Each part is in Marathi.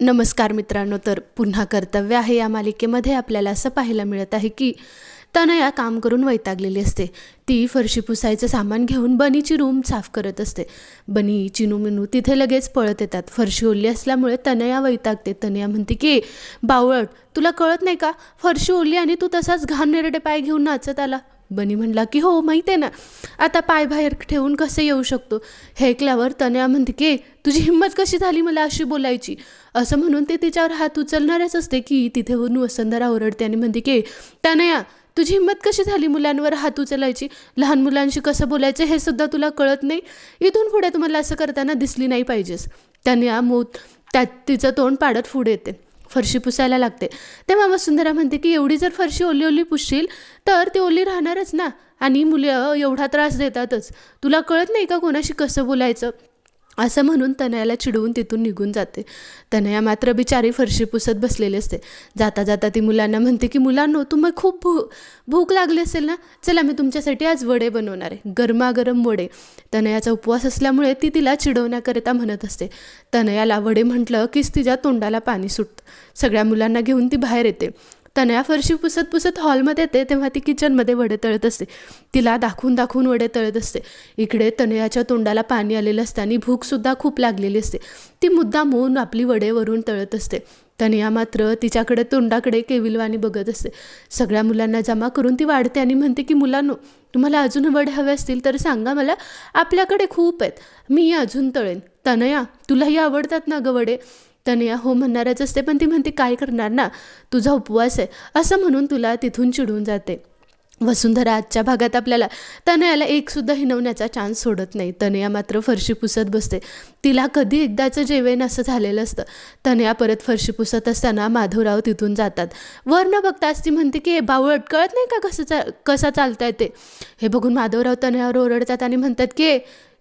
नमस्कार मित्रांनो तर पुन्हा कर्तव्य आहे या मालिकेमध्ये आपल्याला असं पाहायला मिळत आहे की तनया काम करून वैतागलेली असते. ती फरशी पुसायचं सामान घेऊन बनीची रूम साफ करत असते. बनी चिनू मिनू तिथे लगेच पळत येतात. फरशी ओली असल्यामुळे तनया वैतागते. तनया म्हणते की बावळट तुला कळत नाही का? फरशी ओली आणि तू तसाच घाण नेरडे पाय घेऊन नाचत आला. बनी म्हणला की हो माहिती आहे ना आता पाय बाहेर ठेवून कसं येऊ शकतो? हे ऐकल्यावर तनया म्हणते की तुझी हिंमत कशी झाली मला अशी बोलायची? असं म्हणून ते तिच्यावर हात उचलणारच असते की तिथे होऊन वसंधरा ओरडते आणि म्हणते की तनया तुझी हिंमत कशी झाली मुलांवर हात उचलायची? लहान मुलांशी कसं बोलायचं हे सुद्धा तुला कळत नाही? इथून पुढे तुम्हाला असं करताना दिसली नाही पाहिजेस. तनया मोत त्यात तिचं तोंड पाडत पुढे येते. फरशी पुसायला लागते. तेव्हा वसुंधरा म्हणते की एवढी जर फरशी ओली ओली पुसशील तर ती ओली राहणारच ना. आणि मुलं एवढा त्रास देतातच. तुला कळत नाही का कोणाशी कसं बोलायचं? असं म्हणून तनयाला चिडवून तिथून निघून जाते. तनया मात्र बिचारी फरशी पुसत बसलेली असते. जाता जाता ती मुलांना म्हणते की मुलांनो तुम्ही खूप भू भूक लागली असेल ना? चला मी तुमच्यासाठी आज वडे बनवणार आहे. गरमागरम वडे. तनयाचा उपवास असल्यामुळे ती तिला चिडवण्याकरिता म्हणत असते. तनयाला वडे म्हटलं कीच तिच्या तोंडाला पाणी सुटतं. सगळ्या मुलांना घेऊन ती बाहेर येते. तनया फरशी पुसत पुसत हॉलमध्ये येते तेव्हा ती किचनमध्ये वडे तळत असते. तिला दाखवून दाखवून वडे तळत असते. इकडे तनयाच्या तोंडाला पाणी आलेलं असतं आणि भूकसुद्धा खूप लागलेली असते. ती मुद्दा मोहून आपली वडे वरून तळत असते. तनया मात्र तिच्याकडे तोंडाकडे केविलवाणी बघत असते. सगळ्या मुलांना जमा करून ती वाढते आणि म्हणते की मुलांनो तुम्हाला अजून वडे हवे असतील तर सांगा मला आपल्याकडे खूप आहेत. मी अजून तळेन. तनया तुलाही आवडतात ना गं वडे? तनया हो म्हणणारच असते पण ती म्हणते काय करणार ना? तुझा उपवास आहे. असं म्हणून तुला तिथून चिडून जाते. वसुंधरा आजच्या भागात आपल्याला तनयाला एकसुद्धा हिनवण्याचा चान्स सोडत नाही. तनया मात्र फरशी पुसत बसते. तिला कधी एकदाचं जेवण असं झालेलं असतं. तनया परत फरशी पुसत असताना माधवराव तिथून जातात. वर न बघताच ती म्हणते की हे बावळ कळत नाही का कसं चा कसा चालता ते? हे बघून माधवराव तनयावर ओरडतात आणि म्हणतात की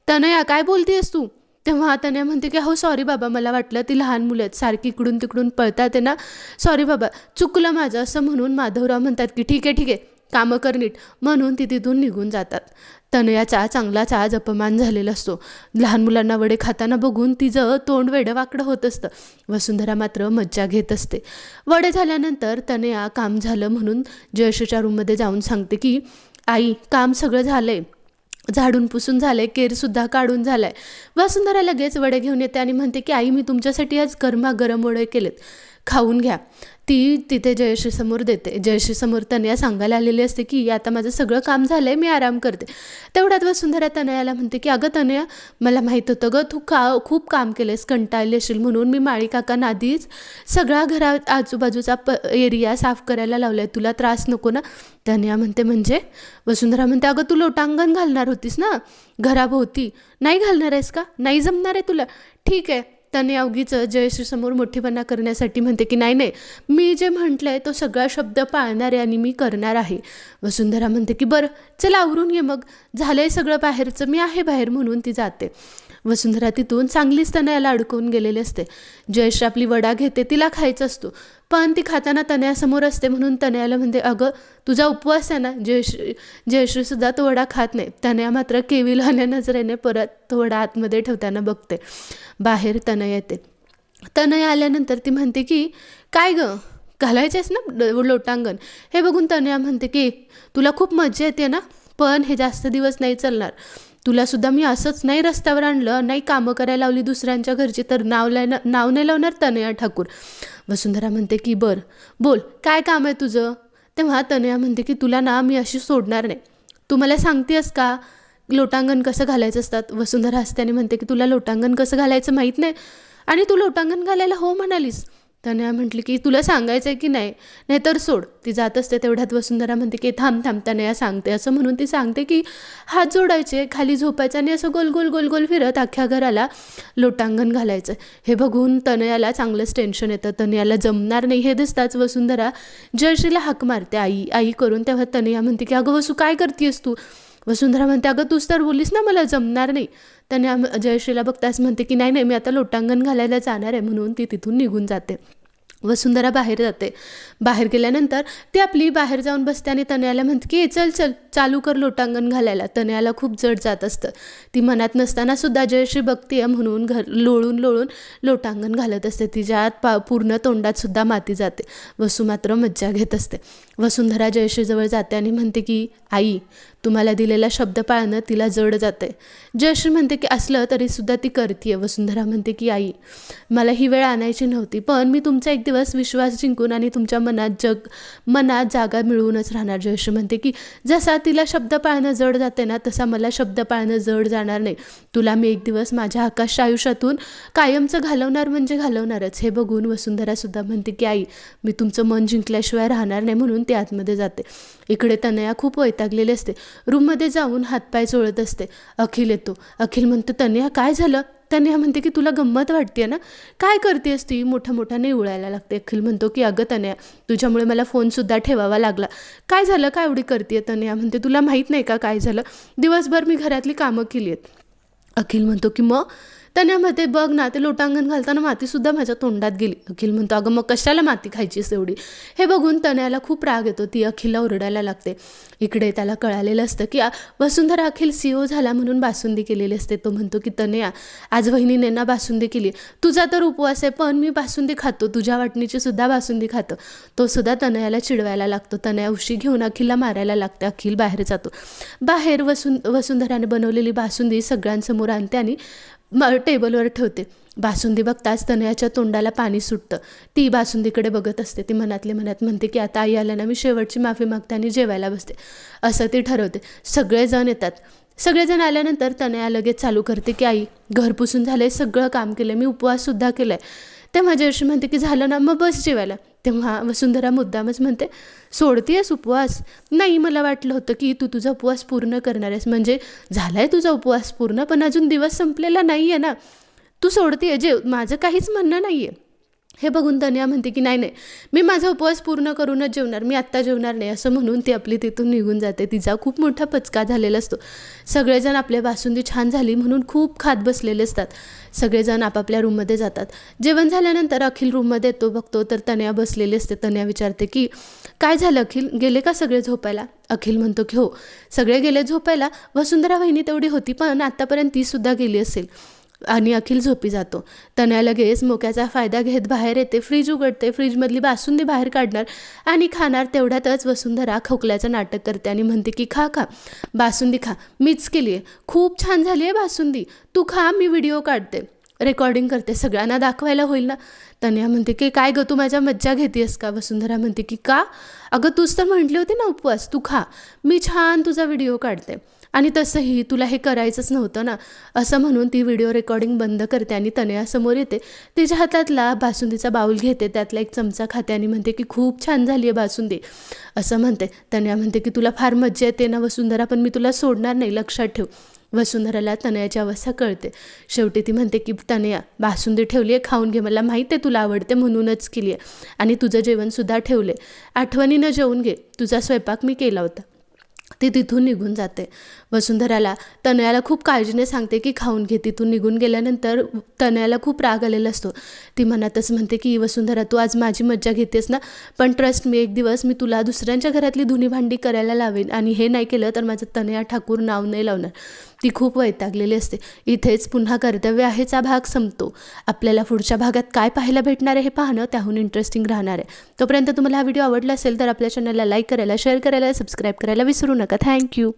तनया काय बोलतेस तू? तेव्हा तनया म्हणते की हो सॉरी बाबा मला वाटलं ती लहान मुलं आहेत. सारखी इकडून तिकडून पळतात आहे ना. सॉरी बाबा चुकलं माझं असं म्हणून माधवराव म्हणतात की ठीक आहे ठीक आहे कामं कर नीट. म्हणून ती तिथून निघून जातात. तनयाचा चांगलाच आज अपमान झालेला असतो. लहान मुलांना वडे खाताना बघून तिचं तोंड वेडं वाकडं होत असतं. वसुंधरा मात्र मज्जा घेत असते. वडे झाल्यानंतर तनया काम झालं म्हणून जयशच्या रूममध्ये जाऊन सांगते की आई काम सगळं झालं आहे झाडून पुसून झालं आहे केरसुद्धा काढून झालाय. वसुंधरा लगेच वडे घेऊन येते आणि म्हणते की आई मी तुमच्यासाठी आज गरमा गरम वडे केलेत. खाऊन घ्या. ती तिथे जयश्रीसमोर देते. जयश्रीसमोर तनया सांगायला आलेली असते की आता माझं सगळं काम झालं आहे मी आराम करते. तेवढ्यात वसुंधरा तनयाला म्हणते की अगं तनया मला माहीत होतं गं तू का खूप काम केलंयस कंटाळली असेल म्हणून मी माळी काकांना आधीच सगळा घरा आजूबाजूचा प एरिया साफ करायला लावला आहे तुला त्रास नको ना? तनया म्हणते म्हणजे? वसुंधरा म्हणते अगं तू लोटांगण घालणार होतीस ना? घराभोवती. नाही घालणार आहेस का? नाही जमणार आहे तुला. ठीक आहे. त्याने अवघीच जयश्रीसमोर मोठेपणा करण्यासाठी म्हणते की नाही नाही मी जे म्हटलं आहे तो सगळा शब्द पाळणार आहे आणि मी करणार आहे. वसुंधरा म्हणते की बरं चला आवरून ये मग. झालं आहे सगळं बाहेरचं. मी आहे बाहेर म्हणून ती जाते. वसुंधरा तिथून चांगलीच याला अडकवून गेलेली असते. जयश्री आपली वडा घेते तिला खायचं असतो. पण ती खाताना तनयासमोर असते म्हणून तनयाला म्हणते अगं तुझा उपवास आहे ना जयश्री जयश्रीसुद्धा तो वडा खात नाही. तनया मात्र केविलवाण्या नजरेने परत तो वडा आतमध्ये ठेवताना बघते. बाहेर तनय येते. तनय आल्यानंतर ती म्हणते की काय गं? घालायचेस ना लोटांगण? हे बघून तनया म्हणते की तुला खूप मजा येते ना? पण हे जास्त दिवस नाही चालणार. तुला सुद्धा मी असंच नाही रस्त्यावर आणलं नाही कामं करायला लावली दुसऱ्यांच्या घरची तर नाव लाय नाव नाही लावणार तनया ठाकूर. वसुंधरा म्हणते की बरं बोल काय काम आहे तुझं? तेव्हा तनया म्हणते की तुला ना मी अशी सोडणार नाही. तू मला सांगतेस का लोटांगण कसं घालायचं असतात? वसुंधरा हसत्याने म्हणते की तुला लोटांगण कसं घालायचं माहीत नाही? आणि तू लोटांगण घालायला हो म्हणालीस. त्याने म्हटली की तुला सांगायचं आहे की नाही? नाहीतर सोड. ती जात असते तेवढ्यात वसुंधरा म्हणते की थांब थांब तनया सांगते. असं म्हणून ती सांगते की हात जोडायचे खाली झोपायचं आणि असं गोल गोल गोल गोल फिरत अख्ख्या घराला लोटांगण घालायचं. हे बघून तनयाला चांगलंच टेन्शन येतं. तनयाला जमणार नाही. हे दिसताच वसुंधरा जयश्रीला हाक मारते. आई आई करून तेव्हा तनया म्हणते की अगं वसू काय करतेस तू? वसुंधरा म्हणते अगं तूच तर बोलीस ना मला जमणार नाही. त्याने जयश्रीला बघताच म्हणते की नाही नाही मी आता लोटांगण घालायला जाणार आहे. म्हणून ती तिथून निघून जाते. वसुंधरा बाहेर जाते. बाहेर गेल्यानंतर ती आपली बाहेर जाऊन बसते आणि तनयाला म्हणते की चल चल चालू कर लोटांगण घालायला. तनयाला खूप जड जात असतं. ती मनात नसताना सुद्धा जयश्री बघतीये म्हणून घर लोळून लोळून लोटांगण घालत असते. तिच्या पा पूर्ण तोंडात सुद्धा माती जाते. वसू मात्र मज्जा घेत असते. वसुंधरा जयश्रीजवळ जाते आणि म्हणते की आई तुम्हाला दिलेला शब्द पाळणं तिला जड जाते जयश्री म्हणते की असलं तरीसुद्धा ती करते वसुंधरा म्हणते की आई मला ही वेळ आणायची नव्हती पण मी तुमचा एक दिवस विश्वास जिंकून आणि तुमच्या मनात जग मनात जागा मिळवूनच राहणार. जयश्री म्हणते की जसा तिला शब्द पाळणं जड जाते ना तसा मला शब्द पाळणं जड जाणार नाही. तुला मी एक दिवस माझ्या आकाश आयुष्यातून कायमचं घालवणार म्हणजे घालवणारच. हे बघून वसुंधरासुद्धा म्हणते की आई मी तुमचं मन जिंकल्याशिवाय राहणार नाही म्हणून ती आतमध्ये जाते. इकडे तनया खूप वैतागलेली असते. रूममध्ये जाऊन हातपाय चोळत असते. अखिल येतो. अखिल म्हणतो तन्या काय झालं? तन्या म्हणते की तुला गंमत वाटते ना? काय करतेस ती? मोठ्या मोठ्याने उळायला लागते. अखिल म्हणतो की अगं तन्या तुझ्यामुळे मला फोनसुद्धा ठेवावा लागला. काय झालं? काय एवढी करते तन्या? म्हणते तुला माहीत नाही का काय झालं? दिवसभर मी घरातली कामं केली आहेत अखिल म्हणतो की मग? तण्यामध्ये बघ ना ते लोटांगण घालताना मातीसुद्धा माझ्या तोंडात गेली. अखिल म्हणतो अगं मग कशाला माती खायचीस एवढी? हे बघून तण्याला खूप राग येतो. ती अखिलला ओरडायला लागते. इकडे त्याला कळालेलं असतं की वसुंधरा अखिल सी ओ झाला म्हणून बासुंदी केलेली असते. तो म्हणतो की तनया आज वहिनीने ना बासुंदी केली. तुझा तर उपवास आहे पण मी बासुंदी खातो. तुझ्या वाटणीची सुद्धा बासुंदी खातो. तो सुद्धा तनयाला चिडवायला लागतो. तनया उशी घेऊन अखिलला मारायला लागते. अखिल बाहेर जातो. बाहेर वसुं वसुंधराने बनवलेली बासुंदी सगळ्यांसमोर आणते आणि म टेबलवर ठेवते. बासुंदी बघताच तनयाच्या तोंडाला पाणी सुटतं. ती बासुंदीकडे बघत असते. ती मनातले मनात म्हणते की आता आई आल्यानं मी शेवटची माफी मागते आणि जेवायला बसते. असं ती ठरवते. सगळेजण येतात. सगळेजण आल्यानंतर तनया लगेच चालू करते की आई घर पुसून झालंय सगळं काम केलं मी उपवाससुद्धा केला आहे तेव्हा जयश्री म्हणते की झालं ना मग बस जेवायला. तेव्हा वसुंधरा मुद्दामच म्हणते सोडतीयस उपवास? नाही मला वाटलं होतं की तू तुझा उपवास पूर्ण करणार आहेस. म्हणजे झाला आहे तुझा उपवास पूर्ण पण अजून दिवस संपलेला नाही आहे ना. तू सोडतीये जेव माझं काहीच म्हणणं नाही आहे हे बघून तनया म्हणते की नाही नाही मी माझा उपवास पूर्ण करूनच जेवणार मी आत्ता जेवणार नाही असं म्हणून ती आपली तिथून निघून जाते. तिचा खूप मोठा पचका झालेला असतो. सगळेजण आपल्या बासुंदी छान झाली म्हणून खूप खात बसलेले असतात. सगळेजण आपापल्या रूममध्ये जातात. जेवण झाल्यानंतर अखिल रूममध्ये येतो बघतो तर तन्या बसलेली असते. तन्या विचारते की काय झालं अखिल? गेले का सगळे झोपायला? अखिल म्हणतो की हो सगळे गेले झोपायला. वसुंधरा वहिनी तेवढी होती पण आत्तापर्यंत तीसुद्धा गेली असेल. आणि अखिल झोपी जातो. तन्या लगेच मोक्याचा फायदा घेत बाहेर येते. फ्रीज उघडते. फ्रीजमधली बासुंदी बाहेर काढणार आणि खाणार तेवढ्यातच वसुंधरा खोकल्याचं नाटक करते आणि म्हणते की खा खा. बासुंदी खा. मीच केली आहे. खूप छान झाली आहे बासुंदी. तू खा मी व्हिडिओ काढते. रेकॉर्डिंग करते. सगळ्यांना दाखवायला होईल ना? तन्या म्हणते की काय गं तू माझ्या मज्जा घेतेस का? वसुंधरा म्हणते की का? अगं तूच तर म्हटली होती ना उपवास. तू खा. मी छान तुझा व्हिडिओ काढते. आणि तसंही तुला हे करायचंच नव्हतं ना. असं म्हणून ती व्हिडिओ रेकॉर्डिंग बंद करते आणि तनयासमोर येते. तिच्या हातातला बासुंदीचा बाऊल घेते. त्यातला एक चमचा खाते आणि म्हणते की खूप छान झाली आहे बासुंदी. असं म्हणते. तनया म्हणते की तुला फार मज्जा येते ना वसुंधरा पण मी तुला सोडणार नाही. लक्षात ठेव. वसुंधराला तनयाची अवस्था कळते. शेवटी ती म्हणते की तनया बासुंदी ठेवली आहे खाऊन घे. मला माहीत आहे तुला आवडते म्हणूनच केली आहे आणि तुझं जेवणसुद्धा ठेवले. आठवणीनं जेवून घे. तुझा स्वयंपाक मी केला होता. ती तिथून निघून जाते. वसुंधराला तनयाला खूप काळजीने सांगते की खाऊन घे तिथून निघून गेल्यानंतर तनयाला खूप राग आलेला असतो. ती मनातच म्हणते की वसुंधरा तू आज माझी मज्जा घेतेस ना? पण ट्रस्ट मी एक दिवस मी तुला दुसऱ्यांच्या घरातली धुनी भांडी करायला लावेन आणि हे नाही केलं तर माझं तनया ठाकूर नाव नाही लावणार. ती खूप वैतागलेली असते. इथेच पुन्हा कर्तव्य आहेचा भाग संपतो. आपल्याला पुढच्या भागात काय पाहायला भेटणार आहे हे पाहणं त्याहून इंटरेस्टिंग राहणार आहे. तोपर्यंत तुम्हाला हा व्हिडिओ आवडला असेल तर आपल्या चॅनलला लाईक करायला शेअर करायला सबस्क्राईब करायला विसरू नका. थँक्यू